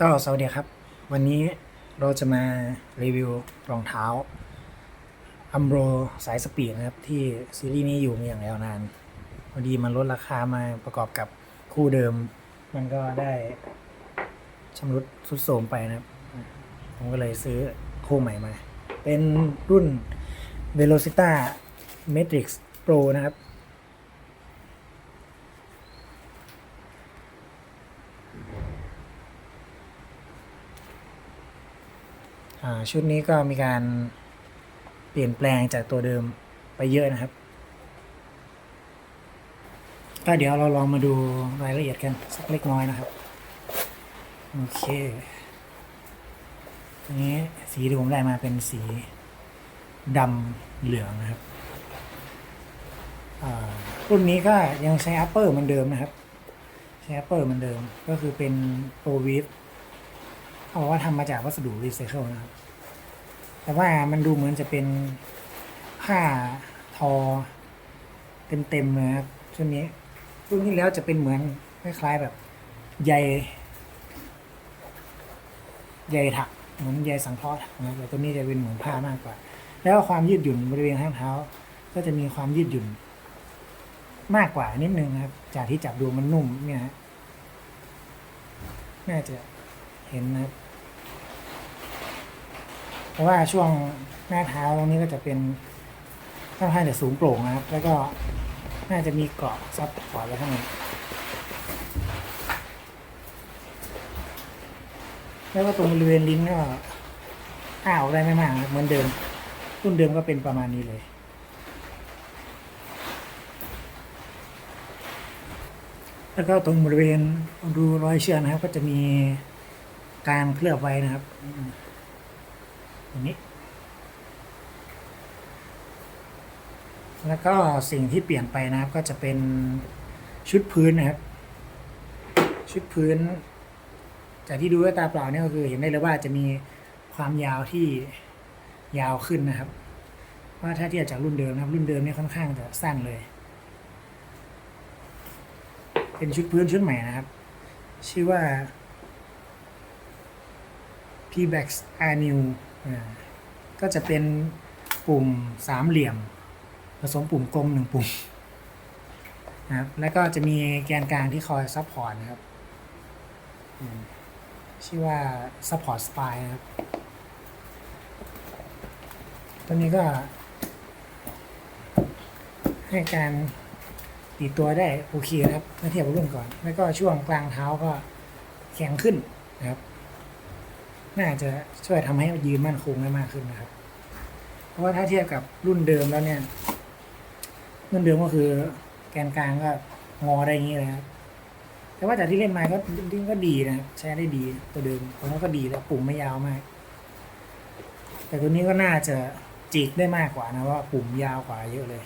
ก็สวัสดีครับ วันนี้เราจะมารีวิวรองเท้าอัมโบรสายสปีดนะครับ ที่ซีรีส์นี้อยู่มาอย่างยาวนานพอดีมันลดราคามาประกอบกับคู่เดิม มันก็ได้ชำรุดทรุดโทรมไปนะครับ ผมก็เลยซื้อคู่ใหม่มา เป็นรุ่น Velocita Matrix Pro นะครับ ชุดนี้ก็มีการเปลี่ยนแปลงจากตัวเดิมไปเยอะนะครับ ก็เดี๋ยวเราลองมาดูรายละเอียดกันสักเล็กน้อยนะครับ โอเคอันนี้สีที่ผมได้มาเป็นสีดำเหลืองนะครับรุ่นนี้ก็ยังใช้ upper เหมือนเดิมนะครับ ใช้ upper เหมือนเดิม ก็คือเป็น pro w e a v เขาบอกว่าทำมาจากวัสดุรีไซเคิลนะครับ แต่ว่ามันดูเหมือนจะเป็นผ้าทอเต็มๆเลยนะครับชุดนี้รุ่นที่แล้วจะเป็นเหมือนคล้ายๆแบบใยใยถักเหมือนใยสังเคราะห์ถักนะครับแต่ตัวนี้จะเป็นเหมือนผ้ามากกว่า แล้วความยืดหยุ่นบริเวณข้างเท้า ก็จะมีความยืดหยุ่น มากกว่านิดนึงครับ จากที่จับดูมันนุ่มเนี่ยฮะน่าจะเห็นนะครับ เพราะว่าช่วงหน้าเท้าตรงนี้ก็จะเป็นค่อนข้างจะสูงโปร่งนะครับ แล้วก็น่าจะมีเกาะซับพอร์ตไว้ข้างในแล้วก็ตรงบริเวณลิ้นก็อ้าวได้ไม่มากเหมือนเดิม รุ่นเดิมก็เป็นประมาณนี้เลยแล้วก็ตรงบริเวณดูรอยเชือกนะครับ ก็จะมีการเคลือบไว้นะครับ อืมตรงนี้ แล้วก็สิ่งที่เปลี่ยนไปนะครับก็จะเป็นชุดพื้นนะครับ ชุดพื้น จากที่ดูด้วยตาเปล่าเนี่ยก็คือเห็นได้เลยว่าจะมีความยาวที่ยาวขึ้นนะครับว่าถ้าเทียบจากรุ่นเดิมนะครับ รุ่นเดิมเนี่ยค่อนข้างจะสั้นเลย เป็นชุดพื้นชุดใหม่นะครับ ชื่อว่า p b a x r New ก็จะเป็นปุ่มสามเหลี่ยม ผสมปุ่มกลมหนึ่งปุ่มนะครับแล้วก็จะมีแกนกลางที่คอยซัพพอร์ตนะครับชื่อว่า Support Spine นะครับ ตัวนี้ก็ ให้การตีตัวได้โอเคนะครับเมื่อเทียบกับรุ่นก่อน แล้วก็ช่วงกลางเท้าก็แข็งขึ้นนะครับ น่าจะช่วยทำให้ยืนมั่นคงได้มากขึ้นนะครับ เพราะว่าถ้าเทียบกับรุ่นเดิมแล้วเนี่ย รุ่นเดิมก็คือแกนกลางก็งอได้อย่างนี้เลยครับ แต่ว่าจากที่เล่นมาก็ก็ดีนะครับใช้ได้ดีตัวเดิมผมว่าก็ดีแล้วปุ่มไม่ยาวมาก แต่ตัวนี้ก็น่าจะจิกได้มากกว่านะว่าปุ่มยาวกว่าเยอะเลย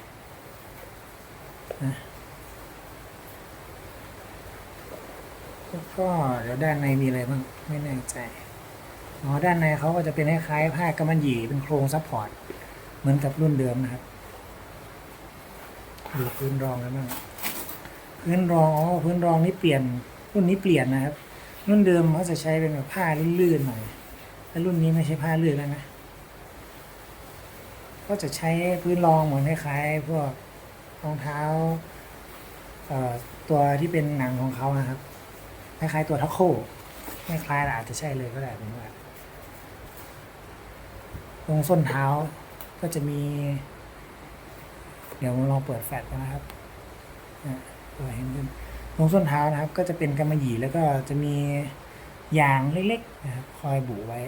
นะแล้วก็เดี๋ยวด้านในมีอะไรบ้างไม่แน่ใจ อ๋อด้านในเขาก็จะเป็นคล้ายๆผ้ากำมันหยี่เป็นโครงซัพพอร์ตเหมือนกับรุ่นเดิมนะครับดูพื้นรองกันบ้างพื้นรองอ๋อพื้นรองนี่เปลี่ยนรุ่นนี้เปลี่ยนนะครับ รุ่นเดิมเขาจะใช้เป็นแบบผ้าลื่นๆหน่อยแต่รุ่นนี้ไม่ใช่ผ้าลื่นแล้วนะก็จะใช้พื้นรองเหมือนคล้ายๆพวกรองเท้าตัวที่เป็นหนังของเขานะครับ คล้ายๆตัวทัคโคไม่คล้ายแต่อาจจะใช่เลยก็ได้ผมว่า ตรงส้นเท้าก็จะมี เดี๋ยวลองเปิดแฟลชกันนะครับอะเปิดเห็นขึ้นตรงส้นเท้านะครับ ก็จะเป็นกำมะหยี่แล้วก็จะมียางเล็กๆนะครับคอยบุไว้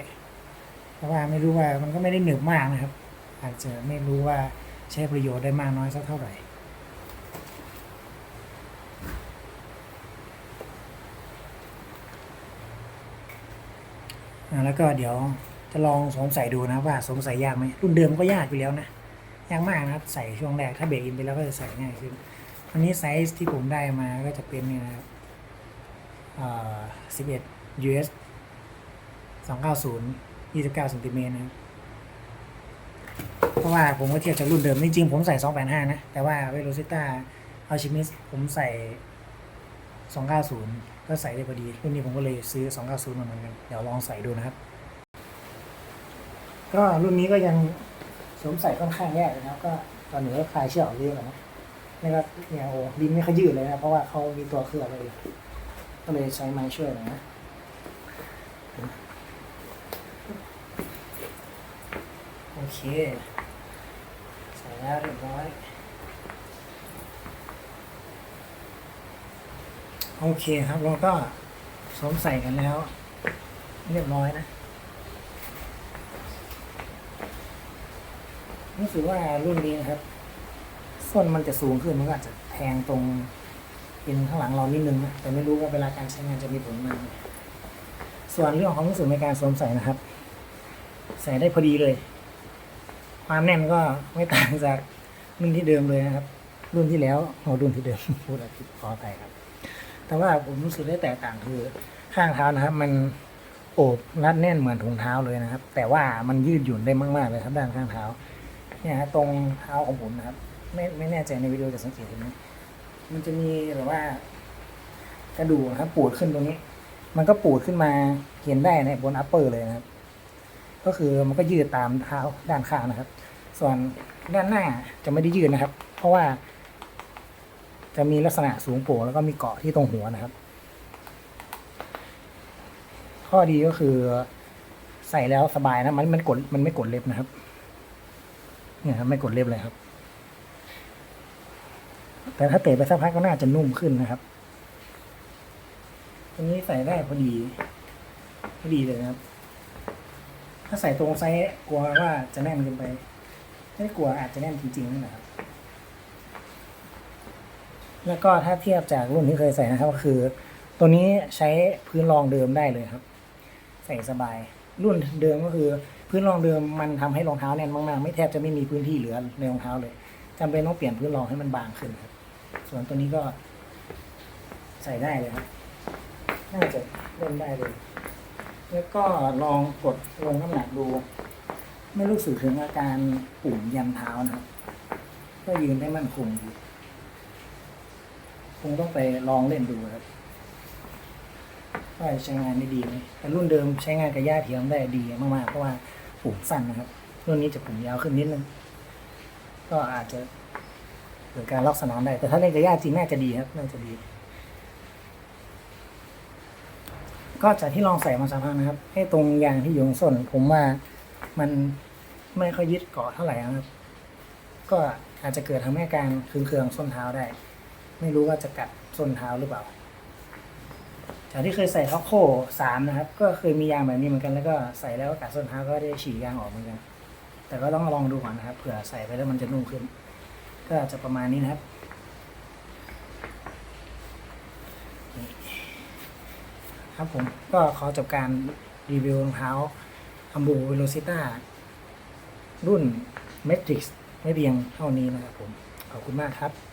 เพราะว่าไม่รู้ว่ามันก็ไม่ได้หนึบมากนะครับ อาจจะไม่รู้ว่าใช้ประโยชน์ได้มากน้อยสักเท่าไหร่แล้วก็เดี๋ยว จะลองสวมใสดูนะว่าสวมใส่ยากไหมรุ่นเดิมก็ยากอยู่แล้วนะยากมากนะครับใส่ช่วงแรกถ้าเบรกอินไปแล้วก็จะใส่ง่ายขึ้นอันนี้ไซส์ที่ผมได้มาก็จะเป็นเนี่ยนะครับอ่า11 US 290 29เซนติเมตรนะครับเพราะว่าผมก็เทียบจากรุ่นเดิมจริงๆผมใส่285นะ แต่ว่าเวโรซิต้าอัลชิมิสผมใส่290ก็ก็ใส่ได้พอดี รุ่นนี้ผมก็เลยซื้อ290มาเหมือนกัน เดี๋ยวลองใส่ดูนะครับ ก็รุ่นนี้ก็ยังสวมใส่ค่อนข้างแย่เลยนะครับ ก็ตอนนี้ก็คลายเชือกออกเยอะแล้วนะนี่ก็เนี่ยโอ้ลิ้นไม่ค่อยยืดเลยนะเพราะว่าเขามีตัวเคลือบเลยก็เลยใช้ไม้ช่วยหน่อยนะโอเคใส่แล้วเรียบร้อยโอเคครับเราก็สวมใส่กันแล้ว เรียบร้อยนะ รู้สึกว่ารุ่นนี้นะครับ ส้นมันจะสูงขึ้นมันก็อาจจะแทงตรงเอ็นข้างหลังเรานิดนึงนะแต่ไม่รู้ว่าเวลาการใช้งานจะมีผลมากไหมส่วนเรื่องของรู้สึกในการสวมใส่นะครับ ใส่ได้พอดีเลย ความแน่นก็ไม่ต่างจากรุ่นที่เดิมเลยนะครับ รุ่นที่แล้วโอ้รุ่นที่เดิมพูดอะไรผิดขออภัยครับ แต่ว่าผมรู้สึกได้แตกต่างคือข้างเท้านะครับ มันโอบรัดแน่นเหมือนถุงเท้าเลยนะครับ แต่ว่ามันยืดหยุ่นได้มาก ๆ เลยครับด้านข้างเท้า เนี่ยฮะตรงเท้าของผมนะครับ ไม่ไม่แน่ใจในวิดีโอจะสังเกตเห็นไหมมันจะมีแบบว่ากระดูกนะครับ ปูดขึ้นตรงนี้ มันก็ปูดขึ้นมาเห็นได้ในบนอัปเปอร์เลยนะครับ ก็คือมันก็ยืดตามเท้าด้านข้างนะครับ ส่วนด้านหน้าจะไม่ได้ยืดนะครับ เพราะว่า จะมีลักษณะสูงโป่งแล้วก็มีเกาะที่ตรงหัวนะครับ ข้อดีก็คือใส่แล้วสบายนะมันมันกดมันไม่กดเล็บนะครับ เนี่ยครับไม่กดเล็บเลยครับ แต่ถ้าเตะไปสักพักก็น่าจะนุ่มขึ้นนะครับตัวนี้ใส่ได้พอดีพอดีเลยนะครับ ถ้าใส่ตรงไซส์กลัวว่าจะแน่นเกินไป ไม่กลัวอาจจะแน่นจริงๆนั่นแหละครับ แล้วก็ถ้าเทียบจากรุ่นที่เคยใส่นะครับก็คือ ตัวนี้ใช้พื้นรองเดิมได้เลยครับ ใส่สบาย รุ่นเดิมก็คือ พื้นรองเดิมมันทำให้รองเท้าแน่นมากๆไม่แทบจะไม่มีพื้นที่เหลือในรองเท้าเลยจำเป็นต้องเปลี่ยนพื้นรองให้มันบางขึ้นครับส่วนตัวนี้ก็ใส่ได้เลยครับน่าจะเล่นได้เลย แล้วก็ลองกดลงน้ำหนักดู ไม่รู้สึกถึงอาการปุ่มยันเท้านะครับ ก็ยืนได้มั่นคงอยู่คงต้องไปลองเล่นดูครับว่าใช้งานได้ดีไหมแต่รุ่นเดิมใช้งานกับย่าเทียมได้ดีมากๆเพราะว่า ปุ่มสั้นนะครับรุ่นนี้จะปุ่มยาวขึ้นนิดนึง ก็อาจจะเกิดการล็อกสนามได้ แต่ถ้าเล่นกับย่าจริงน่าจะดีครับ น่าจะดี ก็จากที่ลองใส่มาสักพักนะครับ ให้ตรงยางที่อยู่ตรงส้น ผมว่ามันไม่ค่อยยึดเกาะเท่าไหร่นะครับ ก็อาจจะเกิดทำให้การคืนเคืองส้นเท้าได้ ไม่รู้ว่าจะกัดส้นเท้าหรือเปล่า จากที่เคยใส่ท็อปโคสามนะครับ ก็เคยมียางแบบนี้เหมือนกันแล้วก็ใส่แล้วกัดส้นเท้าก็ได้ฉีกยางออกเหมือนกัน แต่ก็ต้องลองดูก่อนนะครับเผื่อใส่ไปแล้วมันจะนุ่มขึ้น ก็จะประมาณนี้นะครับครับผมก็ขอจบการรีวิวรองเท้าอัมบูเวโ c ซิต้ารุ่น Matrix ไม่เพียงเท่านี้นะครับผม ขอบคุณมากครับ